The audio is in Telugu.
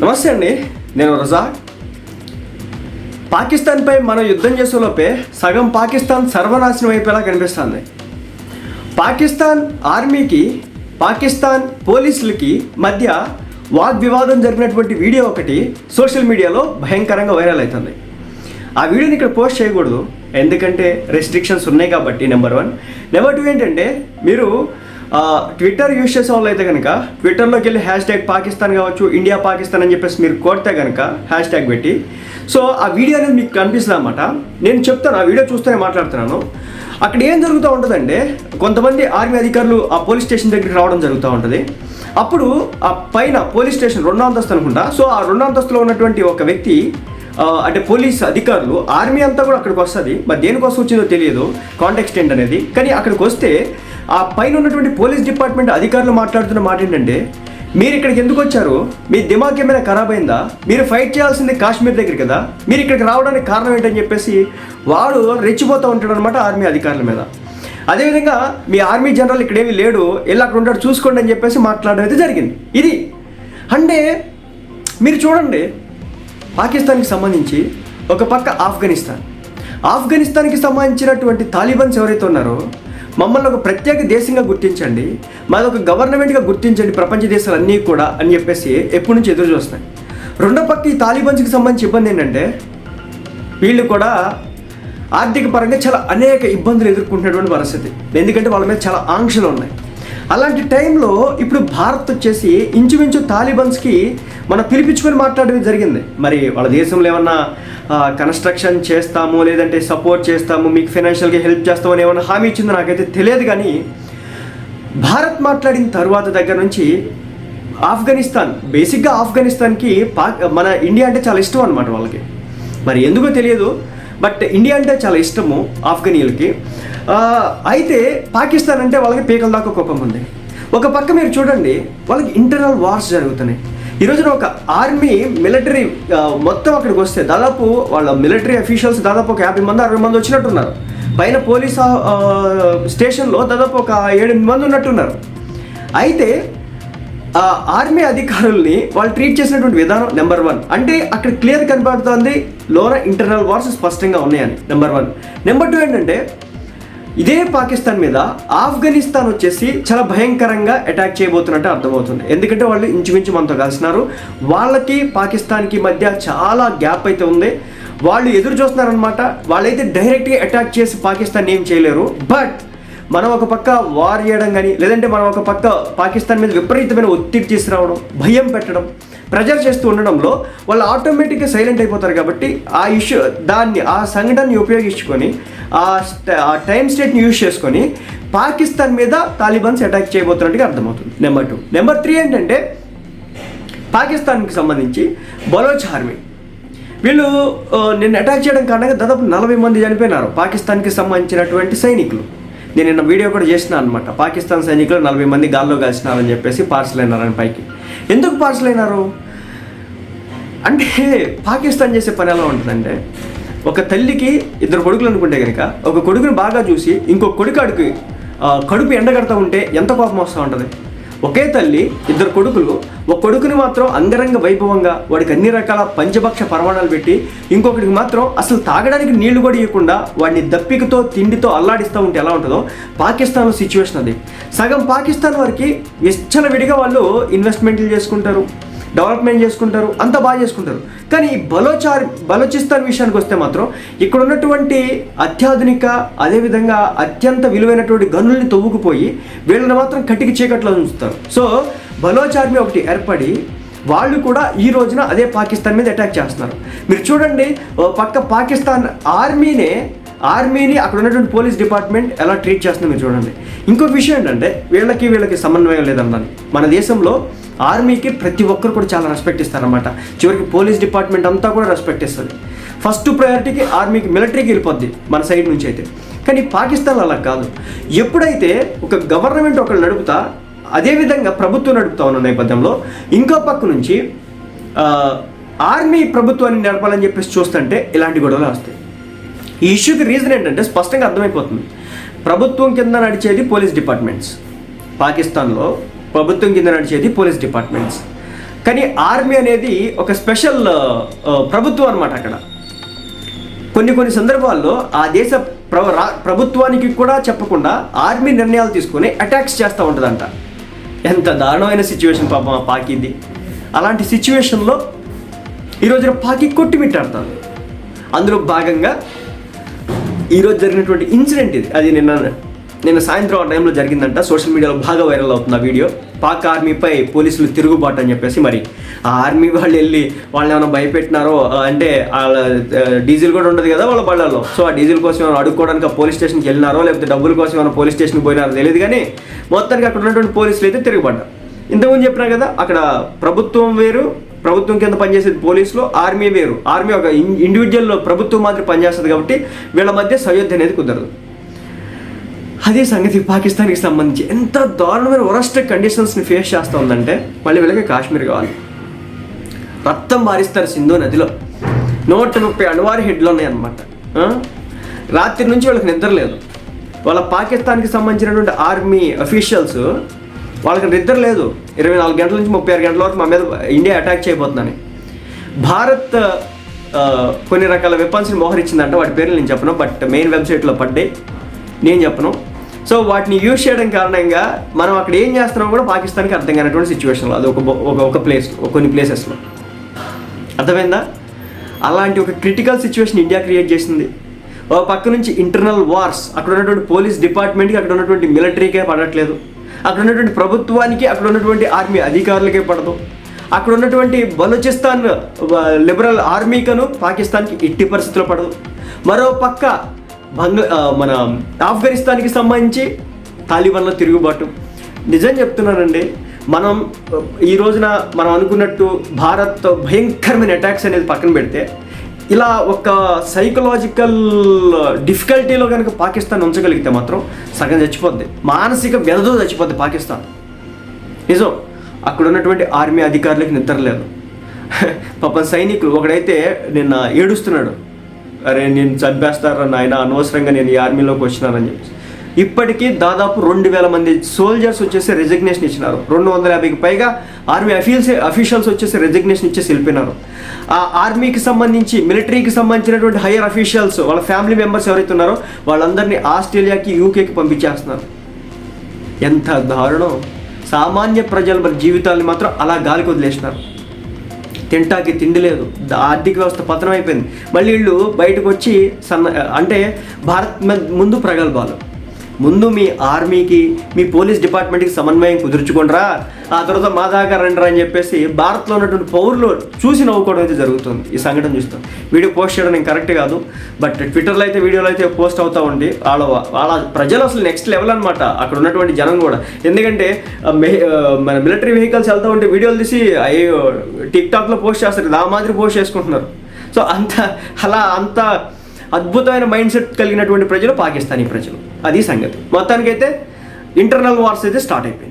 నమస్తే అండి నేను రజా. పాకిస్తాన్పై మనం యుద్ధం చేసేలోపే సగం పాకిస్తాన్ సర్వనాశనం అయిపోయేలా కనిపిస్తుంది. పాకిస్తాన్ ఆర్మీకి పాకిస్తాన్ పోలీసులకి మధ్య వాగ్వివాదం జరిగినటువంటి వీడియో ఒకటి సోషల్ మీడియాలో భయంకరంగా వైరల్ అవుతుంది. ఆ వీడియోని ఇక్కడ పోస్ట్ చేయకూడదు ఎందుకంటే రెస్ట్రిక్షన్స్ ఉన్నాయి కాబట్టి నెంబర్ వన్ నెంబర్ టూ ఏంటంటే మీరు ట్విట్టర్ యూస్ చేసే వాళ్ళు అయితే కనుక ట్విట్టర్లోకి వెళ్ళి హ్యాష్ ట్యాగ్ పాకిస్తాన్ కావచ్చు ఇండియా పాకిస్తాన్ అని చెప్పేసి మీరు కొడితే కనుక హ్యాష్ ట్యాగ్ పెట్టి. సో ఆ వీడియో అనేది మీకు కనిపిస్తుంది అనమాట నేను చెప్తాను ఆ వీడియో చూస్తూనే మాట్లాడుతున్నాను. అక్కడ ఏం జరుగుతూ ఉంటుందంటే కొంతమంది ఆర్మీ అధికారులు ఆ పోలీస్ స్టేషన్ దగ్గరికి రావడం జరుగుతూ ఉంటుంది. అప్పుడు ఆ పైన పోలీస్ స్టేషన్ రెండో అంతస్తు అనుకుంటా. సో ఆ రెండో అంతస్తులో ఉన్నటువంటి ఒక వ్యక్తి అంటే పోలీస్ అధికారులు ఆర్మీ అంతా కూడా అక్కడికి వస్తుంది. మరి దేనికోసం వచ్చిందో తెలియదు. కాంటాక్ట్ ఏంటి అనేది కానీ అక్కడికి వస్తే ఆ పైన ఉన్నటువంటి పోలీస్ డిపార్ట్మెంట్ అధికారులు మాట్లాడుతున్న మాట ఏంటంటే మీరు ఇక్కడికి ఎందుకు వచ్చారు? మీ దిమాగ్ ఏమైనా ఖరాబ్ అయిందా? మీరు ఫైట్ చేయాల్సింది కాశ్మీర్ దగ్గర కదా? మీరు ఇక్కడికి రావడానికి కారణం ఏంటని చెప్పేసి వాడు రెచ్చిపోతూ ఉంటాడు అనమాట ఆర్మీ అధికారుల మీద. అదేవిధంగా మీ ఆర్మీ జనరల్ ఇక్కడేమి లేడు. వెళ్ళి అక్కడ ఉంటాడు చూసుకోండి అని చెప్పేసి మాట్లాడడం అయితే జరిగింది. ఇది అంటే మీరు చూడండి పాకిస్తాన్కి సంబంధించి ఒక పక్క ఆఫ్ఘనిస్తాన్. ఆఫ్ఘనిస్తాన్కి సంబంధించినటువంటి తాలిబన్స్ ఎవరైతే ఉన్నారో మమ్మల్ని ఒక ప్రత్యేక దేశంగా గుర్తించండి. మాది ఒక గవర్నమెంట్గా గుర్తించండి ప్రపంచ దేశాలన్నీ కూడా అని చెప్పేసి ఎప్పటి నుంచి ఎదురు చూస్తున్నాయి. రెండో పక్క ఈ తాలిబన్స్కి సంబంధించి ఇబ్బంది ఏంటంటే వీళ్ళు కూడా ఆర్థిక పరంగా చాలా అనేక ఇబ్బందులు ఎదుర్కొంటున్నటువంటి పరిస్థితి. ఎందుకంటే వాళ్ళ మీద చాలా ఆంక్షలు ఉన్నాయి. అలాంటి టైంలో ఇప్పుడు భారత్ వచ్చేసి ఇంచుమించు తాలిబన్స్కి మనం పిలిపించుకొని మాట్లాడడం జరిగింది. మరి వాళ్ళ దేశంలో ఏమన్నా కన్స్ట్రక్షన్ చేస్తాము లేదంటే సపోర్ట్ చేస్తాము మీకు ఫైనాన్షియల్గా హెల్ప్ చేస్తామని ఏమన్నా హామీ ఇచ్చిందో నాకైతే తెలియదు కానీ భారత్ మాట్లాడిన తర్వాత దగ్గర నుంచి ఆఫ్ఘనిస్తాన్ బేసిక్గా ఆఫ్ఘనిస్తాన్కి పాక్ మన ఇండియా అంటే చాలా ఇష్టం అనమాట వాళ్ళకి. మరి ఎందుకో తెలియదు బట్ ఇండియా అంటే చాలా ఇష్టము ఆఫ్ఘనీయులకి. అయితే పాకిస్తాన్ అంటే వాళ్ళకి పీకల దాకా కోపం ఉంది. ఒక పక్క మీరు చూడండి వాళ్ళకి ఇంటర్నల్ వార్స్ జరుగుతున్నాయి. ఈ రోజున ఒక ఆర్మీ మిలిటరీ మొత్తం అక్కడికి వస్తే దాదాపు వాళ్ళ మిలిటరీ అఫీషియల్స్ దాదాపు ఒక యాభై మంది అరవై మంది వచ్చినట్టున్నారు. పైన పోలీస్ స్టేషన్లో దాదాపు ఒక ఏడు మంది ఉన్నట్టున్నారు. అయితే ఆర్మీ అధికారుల్ని వాళ్ళు ట్రీట్ చేసినటువంటి విధానం నెంబర్ వన్ అంటే అక్కడ క్లియర్ కనబడుతుంది లోరా ఇంటర్నల్ వార్స్ స్పష్టంగా ఉన్నాయని నెంబర్ వన్ నెంబర్ టూ ఏంటంటే ఇదే పాకిస్తాన్ మీద ఆఫ్ఘనిస్తాన్ వచ్చేసి చాలా భయంకరంగా అటాక్ చేయబోతున్నట్టు అర్థమవుతుంది. ఎందుకంటే వాళ్ళు ఇంచుమించు మనతో కలిసినారు. వాళ్ళకి పాకిస్తాన్కి మధ్య చాలా గ్యాప్ అయితే ఉంది. వాళ్ళు ఎదురు చూస్తున్నారనమాట వాళ్ళైతే డైరెక్ట్గా అటాక్ చేసి పాకిస్తాన్ ఏం చేయలేరు. బట్ మనం ఒక పక్క వార్ చేయడం కానీ లేదంటే మనం ఒక పక్క పాకిస్తాన్ మీద విపరీతమైన ఒత్తిడి తీసుకురావడం భయం పెట్టడం ప్రెజర్ చేస్తూ ఉండడంలో వాళ్ళు ఆటోమేటిక్గా సైలెంట్ అయిపోతారు కాబట్టి ఆ ఇష్యూ దాన్ని ఆ సంఘటనని ఉపయోగించుకొని ఆ ఆ టైం స్టేట్ని యూజ్ చేసుకొని పాకిస్తాన్ మీద తాలిబాన్స్ అటాక్ చేయబోతున్నట్టుగా అర్థమవుతుంది. నెంబర్ టూ నెంబర్ త్రీ ఏంటంటే పాకిస్తాన్కి సంబంధించి బలోచ్ ఆర్మీ వీళ్ళు ఆ, నిన్న అటాక్ చేయడం కారణంగా దాదాపు నలభై మంది చనిపోయినారు. పాకిస్తాన్కి సంబంధించినటువంటి సైనికులు. నేను నిన్న వీడియో కూడా చేసిన అనమాట పాకిస్తాన్ సైనికులు నలభై మంది గాల్లో కలిసినారని చెప్పేసి పార్సల్ అయినారని పైకి. ఎందుకు పార్సల్ అయినారు? అంటే పాకిస్తాన్ చేసే పని ఎలా ఉంటుందంటే ఒక తల్లికి ఇద్దరు కొడుకులు అనుకుంటే కనుక ఒక కొడుకుని బాగా చూసి ఇంకో కొడుకు అడుగు కడుపు ఎండగడతా ఉంటే ఎంత కోపం వస్తూ ఉంటుంది? ఒకే తల్లి ఇద్దరు కొడుకులు. ఒక కొడుకుని మాత్రం అంగరంగ వైభవంగా వాడికి అన్ని రకాల పంచభక్ష పరమాణాలు పెట్టి ఇంకొకటికి మాత్రం అసలు తాగడానికి నీళ్ళు కూడా ఇవ్వకుండా వాడిని దప్పికతో తిండితో అల్లాడిస్తూ ఉంటే ఎలా ఉంటుందో పాకిస్తాన్లో సిచ్యువేషన్ అది. సగం పాకిస్తాన్ వారికి విచ్చలవిడిగా వాళ్ళు ఇన్వెస్ట్మెంట్లు చేసుకుంటారు. డెవలప్మెంట్ చేసుకుంటారు? అంత బాగా చేసుకుంటారు. కానీ ఈ బలోచార్ బలోచిస్తాన్ విషయానికి వస్తే మాత్రం ఇక్కడ ఉన్నటువంటి అత్యాధునిక అదేవిధంగా అత్యంత విలువైనటువంటి గనుల్ని తవ్వుకుపోయి వీళ్ళని మాత్రం కటికి చీకట్లో ఉంచుతారు. సో బలోచార్మి ఒకటి ఏర్పడి వాళ్ళు కూడా ఈ రోజున అదే పాకిస్తాన్ మీద అటాక్ చేస్తున్నారు. మీరు చూడండి ఓ పక్క పాకిస్తాన్ ఆర్మీనే ఆర్మీని అక్కడ ఉన్నటువంటి పోలీస్ డిపార్ట్మెంట్ ఎలా ట్రీట్ చేస్తుందో మీరు చూడండి. ఇంకొక విషయం ఏంటంటే వీళ్ళకి వీళ్ళకి సమన్వయం లేదన్నది మన దేశంలో ఆర్మీకి ప్రతి ఒక్కరు కూడా చాలా రెస్పెక్ట్ ఇస్తారనమాట చివరికి పోలీస్ డిపార్ట్మెంట్ అంతా కూడా రెస్పెక్ట్ ఇస్తుంది. ఫస్ట్ ప్రయారిటీకి ఆర్మీకి మిలిటరీకి వెళ్ళిపోద్ది మన సైడ్ నుంచి అయితే. కానీ పాకిస్తాన్ అలా కాదు. ఎప్పుడైతే ఒక గవర్నమెంట్ ఒకళ్ళు నడుపుతా అదేవిధంగా ప్రభుత్వం నడుపుతా ఉన్న నేపథ్యంలో ఇంకో పక్క నుంచి ఆర్మీ ప్రభుత్వాన్ని నడపాలని చెప్పేసి చూస్తుంటే ఇలాంటి గొడవలు వస్తాయి. ఈ ఇష్యూకి రీజన్ ఏంటంటే స్పష్టంగా అర్థమైపోతుంది. ప్రభుత్వం కింద నడిచేది పోలీస్ డిపార్ట్మెంట్స్. పాకిస్తాన్లో ప్రభుత్వం కింద నడిచేది పోలీస్ డిపార్ట్మెంట్స్. కానీ ఆర్మీ అనేది ఒక స్పెషల్ ప్రభుత్వం అనమాట అక్కడ. కొన్ని కొన్ని సందర్భాల్లో ఆ దేశ ప్ర రా- ప్రభుత్వానికి కూడా చెప్పకుండా ఆర్మీ నిర్ణయాలు తీసుకొని అటాక్స్ చేస్తూ ఉంటుందంట. ఎంత దారుణమైన సిచ్యువేషన్ పాపం ఆ పాకిది. అలాంటి సిచ్యువేషన్లో ఈ రోజున పాకి కొట్టిమిట్టాడుతుంది అందులో భాగంగా ఈరోజు జరిగినటువంటి ఇన్సిడెంట్ ఇది. అది నిన్న నిన్న సాయంత్రం ఆ టైంలో జరిగిందంట. సోషల్ మీడియాలో బాగా వైరల్ అవుతుంది ఆ వీడియో. పాక్ ఆర్మీపై పోలీసులు తిరుగుబాటు అని చెప్పేసి మరి ఆ ఆర్మీ వాళ్ళు వెళ్ళి వాళ్ళని ఏమైనా భయపెట్టినారో అంటే వాళ్ళ డీజిల్ కూడా ఉండదు కదా వాళ్ళ బళ్ళల్లో. సో ఆ డీజిల్ కోసం ఏమైనా అడుక్కోవడానికి ఆ పోలీస్ స్టేషన్కి వెళ్ళినారో లేకపోతే డబ్బుల కోసం ఏమైనా పోలీస్ స్టేషన్కి పోయినారో తెలియదు కానీ మొత్తానికి అక్కడ ఉన్నటువంటి పోలీసులు అయితే తిరుగుబడ్డారు ఇంతకుముందు చెప్పినా కదా అక్కడ ప్రభుత్వం వేరు ప్రభుత్వం కింద పనిచేసేది పోలీసులు ఆర్మీ వేరు. ఆర్మీ ఒక ఇన్- ఇండివిజువల్ ప్రభుత్వం మాత్రం పనిచేస్తుంది కాబట్టి వీళ్ళ మధ్య సయోధ్య అనేది కుదరదు. అదే సంగతి పాకిస్తాన్కి సంబంధించి ఎంత దారుణమైన వరస్ట్ కండిషన్స్ని ఫేస్ చేస్తూ ఉందంటే మళ్ళీ వెళ్ళక కాశ్మీర్ కావాలి. రక్తం మారిస్తారు సింధు నదిలో. నూట ముప్పై అణువారి హెడ్లు ఉన్నాయన్నమాట. రాత్రి నుంచి వాళ్ళకి నిద్ర లేదు. వాళ్ళ పాకిస్తాన్కి సంబంధించినటువంటి ఆర్మీ అఫీషియల్స్ వాళ్ళకి నిద్ర లేదు. ఇరవై నాలుగు గంటల నుంచి ముప్పై ఆరు గంటల వరకు మా మీద ఇండియా అటాక్ చేయబోతుందని. భారత్ కొన్ని రకాల వెపన్స్ని మోహరించిందంట. వాటి పేర్లు నేను చెప్పను బట్ మెయిన్ వెబ్సైట్లో పడ్డాయి. నేను చెప్పను. సో వాటిని యూజ్ చేయడం కారణంగా మనం అక్కడ ఏం చేస్తున్నాం కూడా పాకిస్తాన్కి అర్థం కానటువంటి సిచ్యువేషన్లో అది ఒక ఒక ప్లేస్ కొన్ని ప్లేసెస్లో అర్థమైందా? అలాంటి ఒక క్రిటికల్ సిచ్యువేషన్ ఇండియా క్రియేట్ చేసింది. ఒక పక్క నుంచి ఇంటర్నల్ వార్స్ అక్కడ ఉన్నటువంటి పోలీస్ డిపార్ట్మెంట్కి అక్కడ ఉన్నటువంటి మిలిటరీకే పడట్లేదు. అక్కడ ఉన్నటువంటి ప్రభుత్వానికి అక్కడ ఉన్నటువంటి ఆర్మీ అధికారులకే పడదు. అక్కడ ఉన్నటువంటి బలూచిస్తాన్ లిబరల్ ఆర్మీకను పాకిస్తాన్కి ఎట్టి పరిస్థితుల్లో పడదు. మరో పక్క బంగ్ మన ఆఫ్ఘనిస్తాన్కి సంబంధించి తాలిబాన్ల తిరుగుబాటు. నిజం చెప్తున్నానండి మనం ఈ రోజున మనం అనుకున్నట్టు భారత్ భయంకరమైన అటాక్స్ అనేది పక్కన పెడితే ఇలా ఒక సైకలాజికల్ డిఫికల్టీలో కనుక పాకిస్తాన్ ఉంచగలిగితే మాత్రం సగం చచ్చిపోద్ది. మానసిక వ్యధతో చచ్చిపోద్ది పాకిస్తాన్. నిజం అక్కడ ఉన్నటువంటి ఆర్మీ అధికారులకు నిద్ర లేదు. పాపం సైనికులు ఒకడైతే నిన్న ఏడుస్తున్నాడు. అరే నేను చంపేస్తారా నాయన? అనవసరంగా నేను ఈ ఆర్మీలోకి వచ్చినానని చెప్పి ఇప్పటికీ దాదాపు రెండు వేల మంది సోల్జర్స్ వచ్చేసి రెజిగ్నేషన్ ఇచ్చినారు. రెండు వందల యాభైకి పైగా ఆర్మీ అఫీల్స్ అఫీషియల్స్ వచ్చేసి రెజిగ్నేషన్ ఇచ్చేసి వెళ్ళిపోయినారు. ఆ ఆర్మీకి సంబంధించి మిలిటరీకి సంబంధించినటువంటి హయ్యర్ అఫీషియల్స్ వాళ్ళ ఫ్యామిలీ మెంబర్స్ ఎవరైతే ఉన్నారో వాళ్ళందరినీ ఆస్ట్రేలియాకి యూకేకి పంపించేస్తున్నారు. ఎంత దారుణం. సామాన్య ప్రజల జీవితాలను జీవితాల్ని మాత్రం అలా గాలికి వదిలేసినారు. తింటాకి తిండి లేదు. ఆర్థిక వ్యవస్థ పతనం అయిపోయింది. మళ్ళీ వీళ్ళు బయటకు వచ్చి సన్న అంటే భారత్ ముందు ప్రగల్భాలు. ముందు మీ ఆర్మీకి మీ పోలీస్ డిపార్ట్మెంట్కి సమన్వయం కుదుర్చుకోండిరా. ఆ తర్వాత మా దాకా రండిరా అని చెప్పేసి భారత్లో ఉన్నటువంటి పౌరులు చూసి నవ్వుకోవడం అయితే జరుగుతుంది. ఈ సంఘటన చూస్తాం. వీడియో పోస్ట్ చేయడం నేను కరెక్ట్ కాదు. బట్ ట్విట్టర్లో అయితే వీడియోలో అయితే పోస్ట్ అవుతూ ఉండి వాళ్ళ వాళ్ళ ప్రజలు అసలు నెక్స్ట్ లెవెల్ అనమాట అక్కడ ఉన్నటువంటి జనం కూడా. ఎందుకంటే మన మిలిటరీ వెహికల్స్ వెళ్తూ ఉంటే వీడియోలు తీసి అయ్యో టిక్ టాక్లో పోస్ట్ చేస్తారు. ఆ మాదిరి పోస్ట్ చేసుకుంటున్నారు. సో అంత అలా అంత అద్భుతమైన మైండ్ సెట్ కలిగినటువంటి ప్రజలు పాకిస్తానీ ప్రజలు. అది సంగతి. మొత్తానికైతే ఇంటర్నల్ వార్స్ అయితే స్టార్ట్ అయిపోయింది.